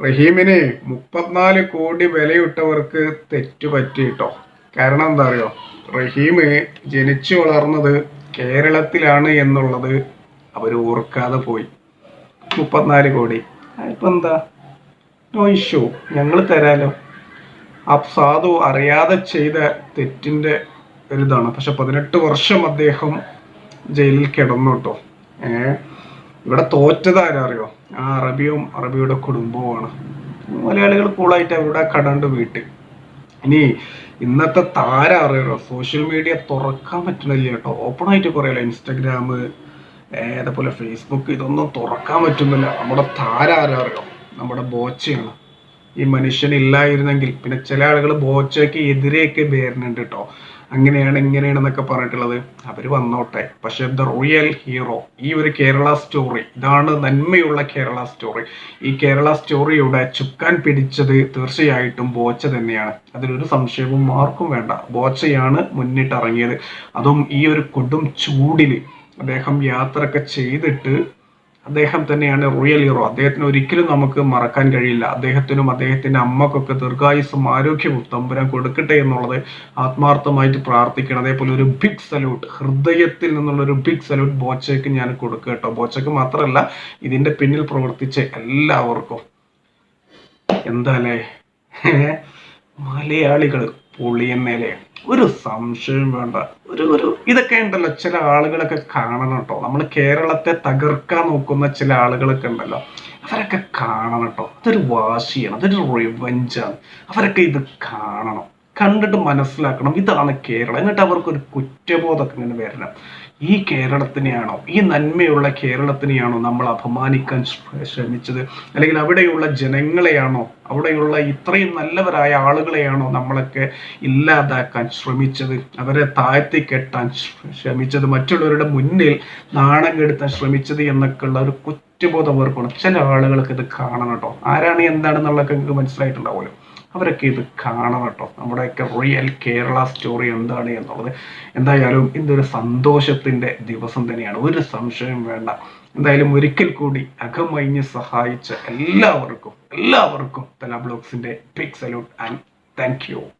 റഹീമിന് മുപ്പത്തിനാല് കോടി വിലയിട്ടവർക്ക് തെറ്റുപറ്റിയിട്ടോ കാരണം എന്താ അറിയോ റഹീം ജനിച്ചു വളർന്നത് കേരളത്തിലാണ് എന്നുള്ളത് അവർ ഓർക്കാതെ പോയി. മുപ്പത്തിനാല് കോടി. ഇപ്പൊ എന്താ? നോ ഇഷ്യൂ ഞങ്ങൾ തരാലോ. സാധു അറിയാതെ ചെയ്ത തെറ്റിന്റെ ഒരു ഇതാണ് പക്ഷെ പതിനെട്ട് വർഷം അദ്ദേഹം ജയിലിൽ കിടന്നു കേട്ടോ. ഏഹ്? ഇവിടെ തോറ്റത് ആരാ അറിയോ? ആ അറബിയും അറബിയുടെ കുടുംബവുമാണ്. മലയാളികൾ കൂളായിട്ട് അവരുടെ കടണ്ട് വീട്ടിൽ ഇനി ഇന്നത്തെ താരം അറിയാലോ സോഷ്യൽ മീഡിയ തുറക്കാൻ പറ്റണില്ല കേട്ടോ. ഓപ്പൺ ആയിട്ട് കുറയല്ലോ ഇൻസ്റ്റാഗ്രാം അതേപോലെ ഫേസ്ബുക്ക് ഇതൊന്നും തുറക്കാൻ പറ്റുന്നില്ല. നമ്മുടെ താരം ആരാ അറിയോ നമ്മുടെ ബോച്ചയാണ്. ഈ മനുഷ്യൻ ഇല്ലായിരുന്നെങ്കിൽ പിന്നെ ചില ആളുകൾ ബോച്ചയ്ക്ക് എതിരെയൊക്കെ വരുന്നുണ്ട് കേട്ടോ അങ്ങനെയാണ് ഇങ്ങനെയാണെന്നൊക്കെ പറഞ്ഞിട്ടുള്ളത്. അവർ വന്നോട്ടെ. പക്ഷെ ദ റിയൽ ഹീറോ ഈ ഒരു കേരള സ്റ്റോറി ഇതാണ് നന്മയുള്ള കേരള സ്റ്റോറി. ഈ കേരള സ്റ്റോറിയുടെ ചുക്കാൻ പിടിച്ചത് തീർച്ചയായിട്ടും ബോച്ച തന്നെയാണ്. അതിലൊരു സംശയവും ആർക്കും വേണ്ട. ബോച്ചയാണ് മുന്നിട്ടിറങ്ങിയത്. അതും ഈ ഒരു കൊടും ചൂടിൽ അദ്ദേഹം യാത്രയൊക്കെ ചെയ്തിട്ട് അദ്ദേഹം തന്നെയാണ് റിയൽ ഹീറോ അദ്ദേഹത്തിന് ഒരിക്കലും നമുക്ക് മറക്കാൻ കഴിയില്ല. അദ്ദേഹത്തിനും അദ്ദേഹത്തിന്റെ അമ്മക്കൊക്കെ ദീർഘായുസും ആരോഗ്യവും തമ്പുരാൻ കൊടുക്കട്ടെ എന്നുള്ളത് ആത്മാർത്ഥമായിട്ട് പ്രാർത്ഥിക്കണം. അതേപോലെ ഒരു ബിഗ് സല്യൂട്ട് ഹൃദയത്തിൽ നിന്നുള്ള ഒരു ബിഗ് സല്യൂട്ട് ബോച്ചയ്ക്ക് ഞാൻ കൊടുക്കുക കേട്ടോ. ബോച്ചയ്ക്ക് മാത്രമല്ല ഇതിന്റെ പിന്നിൽ പ്രവർത്തിച്ച എല്ലാവർക്കും. എന്താ എന്താലേ മലയാളികൾ പൊളിയന്നേലേ ഒരു സംശയം വേണ്ട. ഒരു ഒരു ഇതൊക്കെ ഉണ്ടല്ലോ ചില ആളുകളൊക്കെ കാണണം കേട്ടോ. നമ്മൾ കേരളത്തെ തകർക്കാൻ നോക്കുന്ന ചില ആളുകളൊക്കെ ഉണ്ടല്ലോ. അവരൊക്കെ കാണണം കേട്ടോ. അതൊരു വാശിയാണ് അതൊരു റിവഞ്ചാണ് അവരൊക്കെ ഇത് കാണണം. കണ്ടിട്ട് മനസ്സിലാക്കണം. ഇതാണ് കേരളം. എന്നിട്ട് അവർക്ക് ഒരു കുറ്റബോധമൊക്കെ ഇങ്ങനെ വരണം ഈ കേരളത്തിനെയാണോ ഈ നന്മയുള്ള കേരളത്തിനെയാണോ നമ്മൾ അപമാനിക്കാൻ ശ്രമിച്ചത്? അല്ലെങ്കിൽ അവിടെയുള്ള ജനങ്ങളെയാണോ അവിടെയുള്ള ഇത്രയും നല്ലവരായ ആളുകളെയാണോ നമ്മളൊക്കെ ഇല്ലാതാക്കാൻ ശ്രമിച്ചത്? അവരെ താഴ്ത്തി കെട്ടാൻ ശ്രമിച്ചത്? മറ്റുള്ളവരുടെ മുന്നിൽ നാണം കെടുത്താൻ ശ്രമിച്ചത് എന്നൊക്കെ ഉള്ള ഒരു കുറ്റബോധം അവർക്കുണ്ട്. ചില ആളുകൾക്ക് ഇത് കാണണം കേട്ടോ. ആരാണ് എന്താണെന്നുള്ളതൊക്കെ നിങ്ങൾക്ക് മനസ്സിലായിട്ടുണ്ടാവുമല്ലോ. അവരൊക്കെ ഇത് കാണണം കേട്ടോ. നമ്മുടെയൊക്കെ റിയൽ കേരള സ്റ്റോറി എന്താണ് എന്നുള്ളത്. എന്തായാലും ഇതൊരു സന്തോഷത്തിന്റെ ദിവസം തന്നെയാണ്. ഒരു സംശയം വേണ്ട. എന്തായാലും ഒരിക്കൽ കൂടി അകമഞ്ഞ് സഹായിച്ച എല്ലാവർക്കും എല്ലാവർക്കും തല ബ്ലോഗ്സിന്റെ ബിഗ് ആൻഡ് താങ്ക് യു